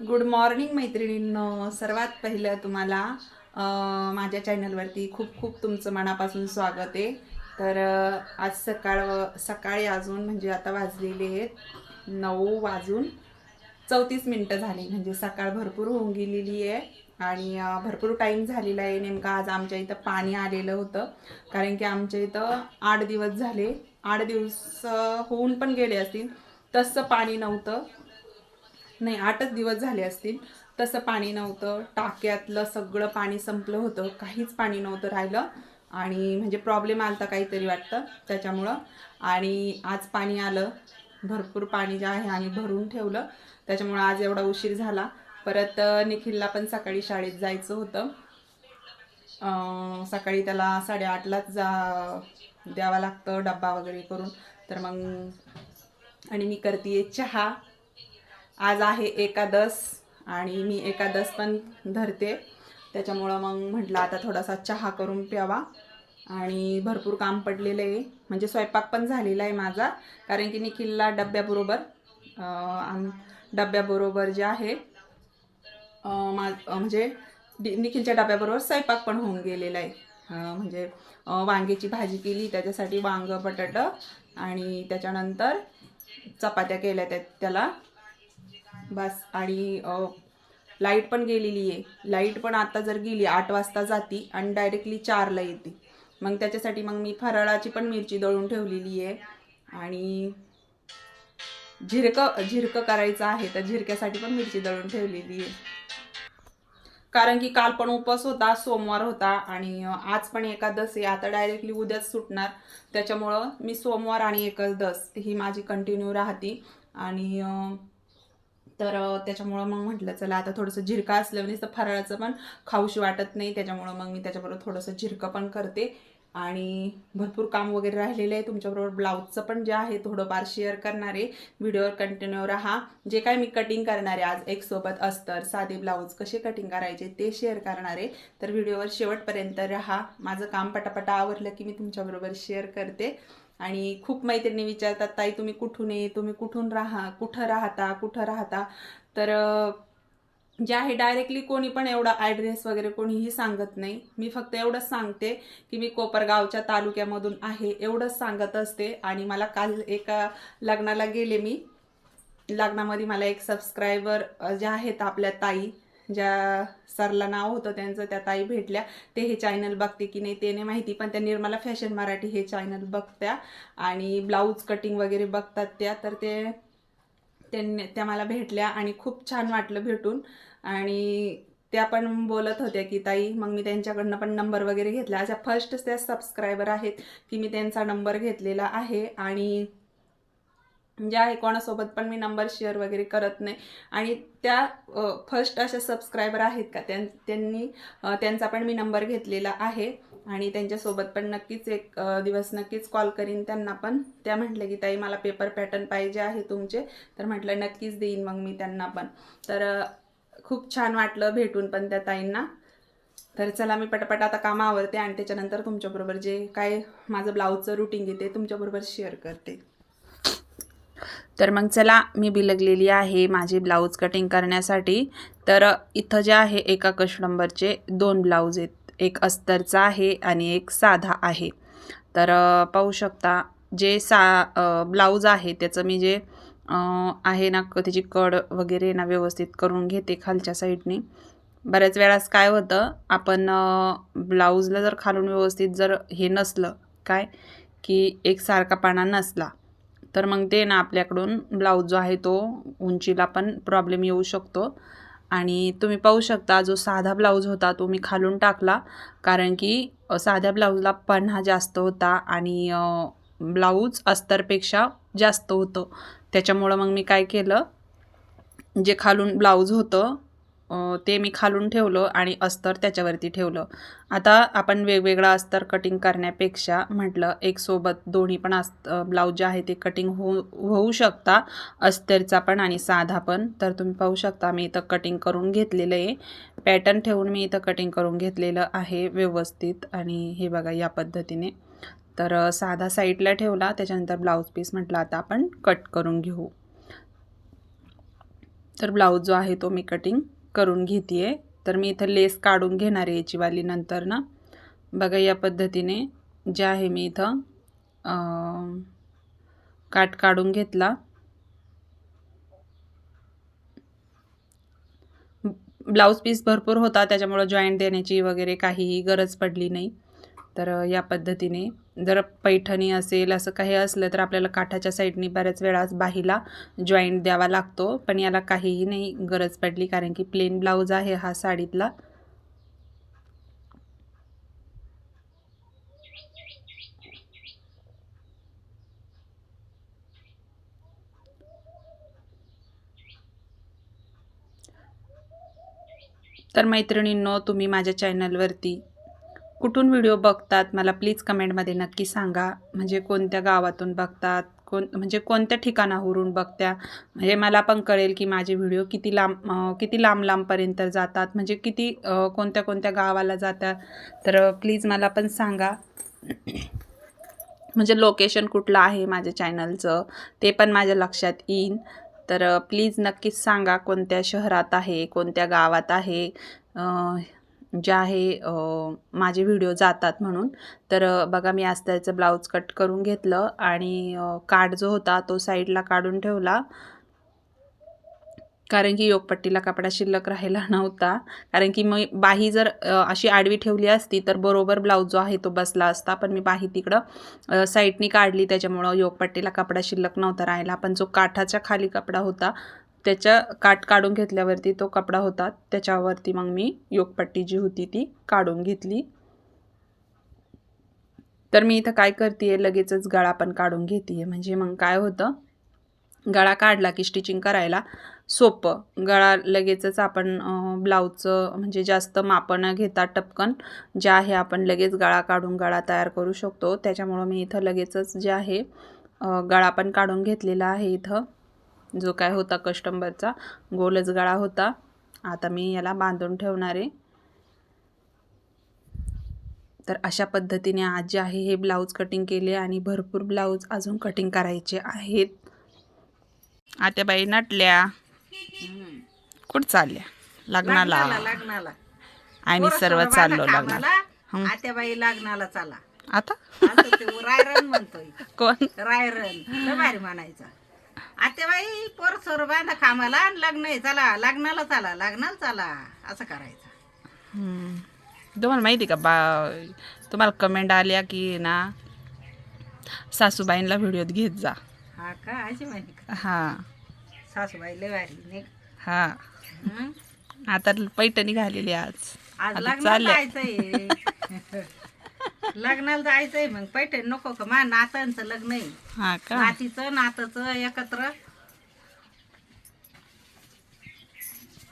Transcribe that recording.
Good morning मैत्रिणींनो. सर्वात पहिलं तुम्हाला माझ्या चॅनलवरती खूप खूप तुमचं मनापासून स्वागत आहे. तर आज सकाळ सकाळी अजून म्हणजे आता वाजलेले आहेत नऊ वाजून चौतीस मिनटं झाली. म्हणजे सकाळ भरपूर होऊन गेलेली आहे आणि भरपूर टाईम झालेला आहे. नेमका आज आमच्या इथं पाणी आलेलं होतं. कारण की आमच्या इथं आठ दिवस झाले. आठ दिवस होऊन पण गेले असतील. तसं पाणी नव्हतं. नाही आठच दिवस झाले असतील. तसं पाणी नव्हतं. टाक्यातलं सगळं पाणी संपलं होतं. काहीच पाणी नव्हतं राहिलं. आणि म्हणजे प्रॉब्लेम आलता काहीतरी वाटतं त्याच्यामुळं. आणि आज पाणी आलं. भरपूर पाणी जे आहे आम्ही भरून ठेवलं. त्याच्यामुळं आज एवढा उशीर झाला. परत निखिलला पण सकाळी शाळेत जायचं होतं. सकाळी त्याला साडेआठलाच जा द्यावा लागतं डब्बा वगैरे करून. तर मग आणि मी करते चहा. आज आहे एकादस आणि मी एकादस पण धरते. त्याच्यामुळं मग म्हटलं आता थोडासा चहा करून प्यावा. आणि भरपूर काम पडलेलं आहे. म्हणजे स्वयंपाक पण झालेला आहे माझा. कारण की निखिलला डब्याबरोबर डब्याबरोबर जे आहे मा म्हणजे निखिलच्या डब्याबरोबर स्वयंपाक पण होऊन गेलेला आहे. म्हणजे वांग्याची भाजी केली त्याच्यासाठी वांग बटाटा आणि त्याच्यानंतर चपात्या केल्या त्या त्याला. बस. आणि लाइट पण गेलेली आहे. लाइट पण आता जर गेली आठ वाजता जाती आणि डायरेक्टली चारला येते. मग त्याच्यासाठी मग मी फराळाची पण मिरची दळून ठेवलेली आहे. आणि झिरकं झिरकं करायचं आहे तर झिरक्यासाठी पण मिरची दळून ठेवलेली आहे. कारण की काल पण उपवास होता सोमवार होता आणि आज पण एकादस आहे. आता डायरेक्टली उद्याच सुटणार. त्याच्यामुळं मी सोमवार आणि एकादस ही माझी कंटिन्यू राहते. आणि तर त्याच्यामुळं मग म्हटलं चला आता थोडंसं झिरका असलं म्हणजे नुसतं फराळाचं पण खाऊशी वाटत नाही. त्याच्यामुळं मग मी त्याच्याबरोबर थोडंसं झिरकं पण करते. आणि भरपूर काम वगैरे राहिलेलं आहे तुमच्याबरोबर. ब्लाऊजचं पण जे आहे थोडंफार शेअर करणार आहे. व्हिडिओवर कंटिन्यू राहा. जे काय मी कटिंग करणार आहे आज एक सोबत अस्तर साधे ब्लाऊज कसे कटिंग करायचे ते शेअर करणार आहे. तर व्हिडिओवर शेवटपर्यंत राहा. माझं काम पटापटा आवरलं की मी तुमच्याबरोबर शेअर करते. आणि खूप मैत्रिणी विचारतात ताई तुम्ही कुठून आहे? तुम्ही कुठून राहा? कुठं राहता? कुठं राहता? तर जे आहे डायरेक्टली कोणी पण एवढा ॲड्रेस वगैरे कोणीही सांगत नाही. मी फक्त एवढंच सांगते की मी कोपरगावच्या तालुक्यामधून आहे एवढंच सांगत असते. आणि मला काल एका लग्नाला गेले मी. लग्नामध्ये मला एक सबस्क्रायबर ज्या आहेत आपल्या ताई ज्या सरला नाव होतं त्यांचं त्या ताई भेटल्या. ते हे चॅनल बघते की नाही ते नाही माहिती पण त्या निर्मला फॅशन मराठी हे चॅनल बघत्या. आणि ब्लाऊज कटिंग वगैरे बघतात त्या तर ते त्यांनी त्या मला भेटल्या आणि खूप छान वाटलं भेटून. आणि त्या पण बोलत होत्या की ताई मग मी त्यांच्याकडनं पण नंबर वगैरे घेतला. अशा फर्स्ट त्या सबस्क्रायबर आहेत की मी त्यांचा नंबर घेतलेला आहे. आणि म्हणजे आहे कोणासोबत पण मी नंबर शेअर वगैरे करत नाही. आणि त्या फर्स्ट अशा सबस्क्रायबर आहेत का त्यां त्यांनी त्यांचा पण मी नंबर घेतलेला आहे. आणि त्यांच्यासोबत पण नक्कीच एक दिवस नक्कीच कॉल करीन त्यांना पण. त्या म्हटल्या की ताई मला पेपर पॅटर्न पाहिजे आहे तुमचे. तर म्हटलं नक्कीच देईन मग मी त्यांना पण. तर खूप छान वाटलं भेटून पण त्या ताईंना. तर चला मी पटापट आता कामं आवरते आणि त्याच्यानंतर तुमच्याबरोबर जे काय माझं ब्लाऊजचं रुटीन घेते तुमच्याबरोबर शेअर करते. तर मग चला मी बिलगलेली आहे माझी ब्लाऊज कटिंग करण्यासाठी. तर इथं जे आहे एका कस्टंबरचे दोन ब्लाऊज आहेत. एक अस्तरचा आहे आणि एक साधा आहे. तर पाहू शकता जे सा ब्लाऊज आहे त्याचं मी जे आहे ना त्याची कड वगैरे ना व्यवस्थित करून घेते खालच्या साईडने. बऱ्याच वेळास काय होतं आपण ब्लाऊजला जर खालून व्यवस्थित जर हे नसलं काय की एकसारखापणा नसला तर मग ते ना आपल्याकडून ब्लाऊज जो आहे तो उंचीला पण प्रॉब्लेम येऊ शकतो. आणि तुम्ही पाहू शकता जो साधा ब्लाऊज होता तो मी खालून टाकला. कारण की साध्या ब्लाऊजला पन्हा जास्त होता आणि ब्लाऊज अस्तरपेक्षा जास्त होतं. त्याच्यामुळं मग मी काय केलं जे खालून ब्लाऊज होतं ते मी खालून ठेवलं आणि अस्तर त्याच्यावरती ठेवलं. आता आपण वेगवेगळा अस्तर कटिंग करण्यापेक्षा म्हटलं एक सोबत दोन्ही पण अस्त ब्लाऊज जे आहे ते कटिंग होऊ होऊ शकता. अस्तरचा पण आणि साधा पण. तर तुम्ही पाहू शकता मी इथं कटिंग करून घेतलेलं आहे. पॅटर्न ठेवून मी इथं कटिंग करून घेतलेलं आहे व्यवस्थित. आणि हे बघा या पद्धतीने. तर साधा साईडला ठेवला. त्याच्यानंतर ब्लाऊज पीस म्हटलं आता आपण कट करून घेऊ. तर ब्लाऊज जो आहे तो मी कटिंग करून घेते आहे तर मी इथं लेस काढून घेणार आहे याची वाली नंतर ना. बघा या पद्धतीने जे आहे मी इथं काट काढून घेतला. ब्लाऊज पीस भरपूर होता त्याच्यामुळं जॉईंट देण्याची वगैरे काहीही गरज पडली नाही. तर या पद्धतीने जर पैठणी असेल असं काही असलं तर आपल्याला काठाच्या साईडनी बऱ्याच वेळा बाहीला जॉईंट द्यावा लागतो. पण याला काहीही नाही गरज पडली कारण की प्लेन ब्लाऊज आहे हा साडीतला. तर मैत्रिणींनो तुम्ही माझ्या चॅनलवरती कुठून व्हिडिओ बघतात? मला प्लीज कमेंटमध्ये नक्की सांगा. म्हणजे कोणत्या गावातून बघतात? कोण म्हणजे कोणत्या ठिकाणावरून बघत्या? म्हणजे मला पण कळेल की माझे व्हिडिओ किती लांब किती लांब लांबपर्यंत जातात. म्हणजे किती कोणत्या कोणत्या गावाला जातात? तर प्लीज मला पण सांगा. म्हणजे लोकेशन कुठलं आहे माझ्या चॅनलचं ते पण माझ्या लक्षात येईन. तर प्लीज नक्कीच सांगा कोणत्या शहरात आहे कोणत्या गावात आहे. जे आहे माझे व्हिडिओ जातात म्हणून. तर बघा मी आज त्याचं ब्लाऊज कट करून घेतलं आणि अं, काठ जो होता तो साईडला काढून ठेवला. कारण की योगपट्टीला कपडा शिल्लक राहिला नव्हता. कारण की मी बाही जर अशी आडवी ठेवली असती तर बरोबर ब्लाऊज जो आहे तो बसला असता. पण मी बाही तिकडं साईडनी काढली. त्याच्यामुळं योगपट्टीला कपडा शिल्लक नव्हता राहिला. पण जो काठाच्या खाली कपडा होता त्याच्या काट काढून घेतल्यावरती तो कपडा होता. त्याच्यावरती मग मी योगपट्टी जी होती ती काढून घेतली. तर मी इथं काय करते लगेचच गळा पण काढून घेते म्हणजे मग काय होतं? गळा काढला की स्टिचिंग करायला सोपं. गळा लगेचच आपण ब्लाऊजचं म्हणजे जास्त मापं न घेता टपकन जे आहे आपण लगेच गळा काढून गळा तयार करू शकतो. त्याच्यामुळं मी इथं लगेचच जे आहे गळा पण काढून घेतलेला आहे इथं. जो काय होता कस्टमरचा गोलच गळा होता. आता मी याला बांधून ठेवणार आहे. तर अशा पद्धतीने आज जे आहे हे ब्लाऊज कटिंग केले आणि भरपूर ब्लाऊज अजून कटिंग करायचे आहेत. आत्याबाई नटल्या. कुठं चालल्या? लग्नाला. लग्नाला आणि सर्व चाललो लग्नाला. आत्याबाई लग्नाला चला. आता? रायरन म्हणतोय. कोण? रायरन. भारी म्हणायचं. आत्याबाई पोर सोर बांधा कामाला आणि लग्न आहे चला लग्नाला चला लग्नाला चला असं करायचं. हम्म. तुम्हाला माहिती का बा तुम्हाला कमेंट आल्या की ना सासूबाईंना व्हिडिओत घेत जा. हा का? अशी माहिती का? हां. सासूबाई लय भारी नाही हां. हं? आता पैठणी घालेली आज. आज आता लग्नाला चालल्या. जायचंय. लग्नाला जायचंय मग पैठण नको का? मा नातांचं लग्न आहे. हां का? नातीचं नाताचं एकत्र.